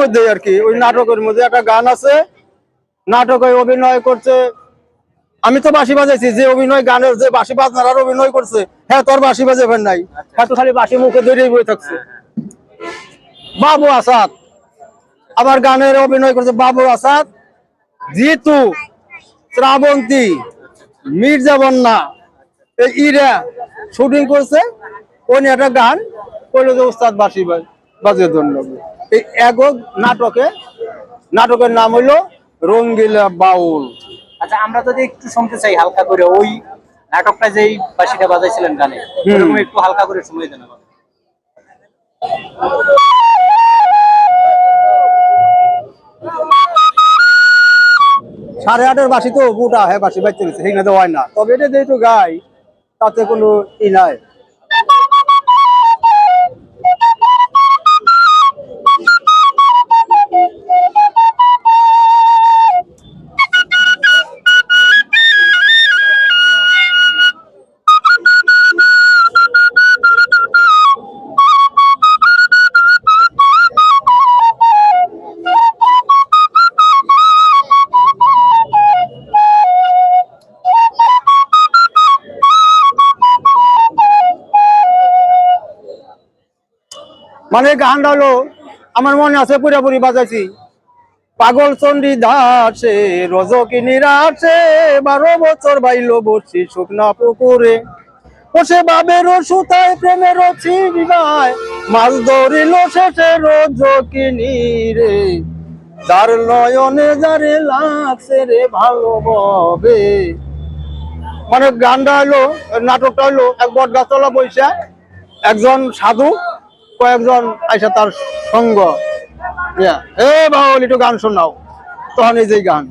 মধ্যে আর কি, ওই নাটকের মধ্যে একটা গান আছে, নাটকে অভিনয় করছে। আমি তো বাঁশি বাজাইছি, যে অভিনয় গানের যে বাঁশি বাজনার অভিনয় করছে হ্যাঁ তোর বাঁশি বাজাবেন নাই। হ্যাঁ তো খালি বাঁশি মুখে ধরেই বয়ে থাকছে। বাবু আসাদ আবার গানের অভিনয় করছে বাবু আসাদ, জিতু, শ্রাবন্তী, মির্জা বন্যা, এই ইরা শুটিং করছে, ওই একটা গান, কইলো যে উস্তাদ বাসি বাজিয়ে জন্য এই একক নাটকে নাটকের নাম হইল রঙ্গিলা বাউল। আচ্ছা আমরা যদি একটু শুনতে চাই হালকা করে ওই নাটকটা যেই বাসিটা বাজাইছিলেন গানে একটু হালকা করে শুনে দেন সাড়ে আটের বাসি তো মোটা হ্যাঁ বাসি বাজতে গেছে সেখানে তো হয় না। তবে এটা যেহেতু গাই তাতে কোনো ই নাই। মানে গানটা হলো আমার মনে আছে পুরোপুরি বাজাইছি। পাগল চন্ডী দাসে রজকিনী রাসে, বারো বছর বাইলো বসছি শুকনা পুকুরে। বসে বাবের সুতায়, প্রেমের মাছ ধরিল শেষে রজকিনী রে। যার নয়নে যারে লাগছে রে ভালোভাবে মানে গানটা হলো নাটকটা হলো এক বট গাছতলা বৈশা একজন সাধু কয়েকজন আইসা তার সঙ্গ। ইয়া, এ বাউল একটু গান শোনাও। তখন এই যে গান।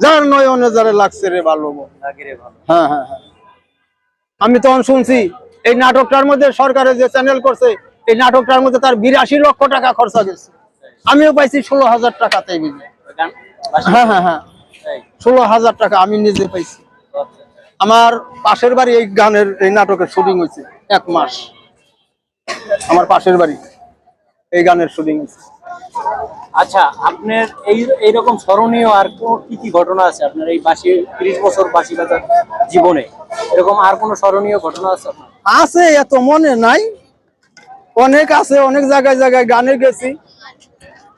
যার নয়নে যারে লাগছে রে ভালো। হ্যাঁ হ্যাঁ হ্যাঁ। আমি তখন শুনছি এই নাটকটার মধ্যে সরকারের যে চ্যানেল করছে এই নাটকটার মধ্যে তার বিরাশি লক্ষ টাকা খরচা গেছে। আমিও পাইছি ষোলো হাজার টাকাতে হ্যাঁ হ্যাঁ হ্যাঁ? ষোলো হাজার টাকা আমি নিজে পাইছি। আচ্ছা। আমার পাশের বাড়ি এই গানের এই নাটকের শুটিং হয়েছে এক মাস। আমার পাশের বাড়ি। এই গানের শুটিং আচ্ছা আপনার এই এইরকম স্মরণীয় আর কোন কি কি ঘটনা আছে? আপনার এই বাসি ত্রিশ বছর বাসি বাজার জীবনে এরকম আর কোনো স্মরণীয় ঘটনা আছে আপনার? আছে এত মনে নাই। অনেক আছে অনেক জায়গায় জায়গায় গানে গেছি।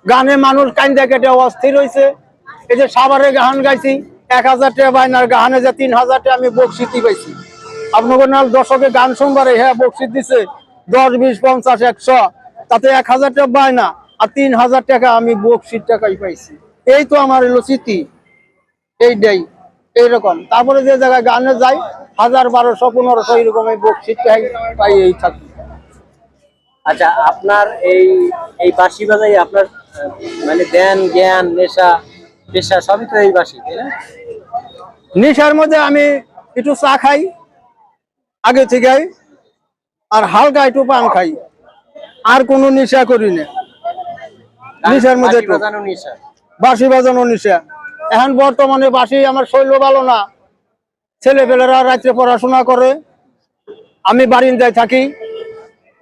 গানে মানুষ কান্দা কেটে অস্থির হয়েছে এই যে সাভারে গান গাইছি এক হাজার টাকা বাইনার গানে যে তিন হাজার টাকা আমি বকশিতি পাইছি। আপনাকে নাল দশকে গান শুনবারে হ্যাঁ বকশিত দিছে। দশ বিশ পঞ্চাশ একশো। তাতে এক হাজার টাকা পায় না আর তিন হাজার টাকা আমি বকশিত টাকাই পাইছি। এই তো আমার এলো স্মৃতি। এইটাই এইরকম। তারপরে যে জায়গায় গানে যাই হাজার বারোশো পনেরোশো এইরকম এই বকশিট পাই এই থাকি। আচ্ছা আপনার এই এই বাসি বাজাই আপনার মানে ধ্যান জ্ঞান নেশা পেশা সবই তো এই বাসি তাই না? নেশার মধ্যে আমি একটু চা খাই আগে থেকে আর হালকা একটু পান খাই। আর কোনো নেশা করি না। নেশার মধ্যে বাঁশি একটু। বাজানো নেশা। এখন বর্তমানে বাঁশি আমার শৈল ভালো না। ছেলে ছেলেপেলেরা রাত্রে পড়াশোনা করে। আমি বারিন্দায় থাকি।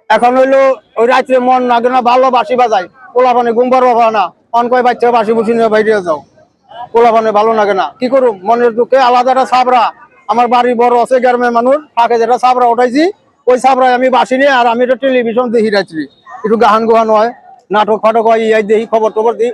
এখন হইল ওই রাত্রে মন না ভালো বাঁশি বাজায় পোলাপানে ঘুমবার বাবা না। অন কয় বাচ্চা বাঁশি বুঝি নিয়ে বাইরে যাও। পোলাপানে ভালো লাগে না। কি করুম? মনের দুঃখে আলাদা একটা সাবরা আমার বাড়ি বড় আছে গ্রামের মানুষ। ফাঁকে যেটা সাবরা উঠাইছি ওই সাবরায় আমি বাসিনি নিয়ে আর আমি তো টেলিভিশন দেখি রাখছি একটু গাহান গোহান হয়, নাটক ফাটক হয় ইয়াই দেখি খবর টবর দিই।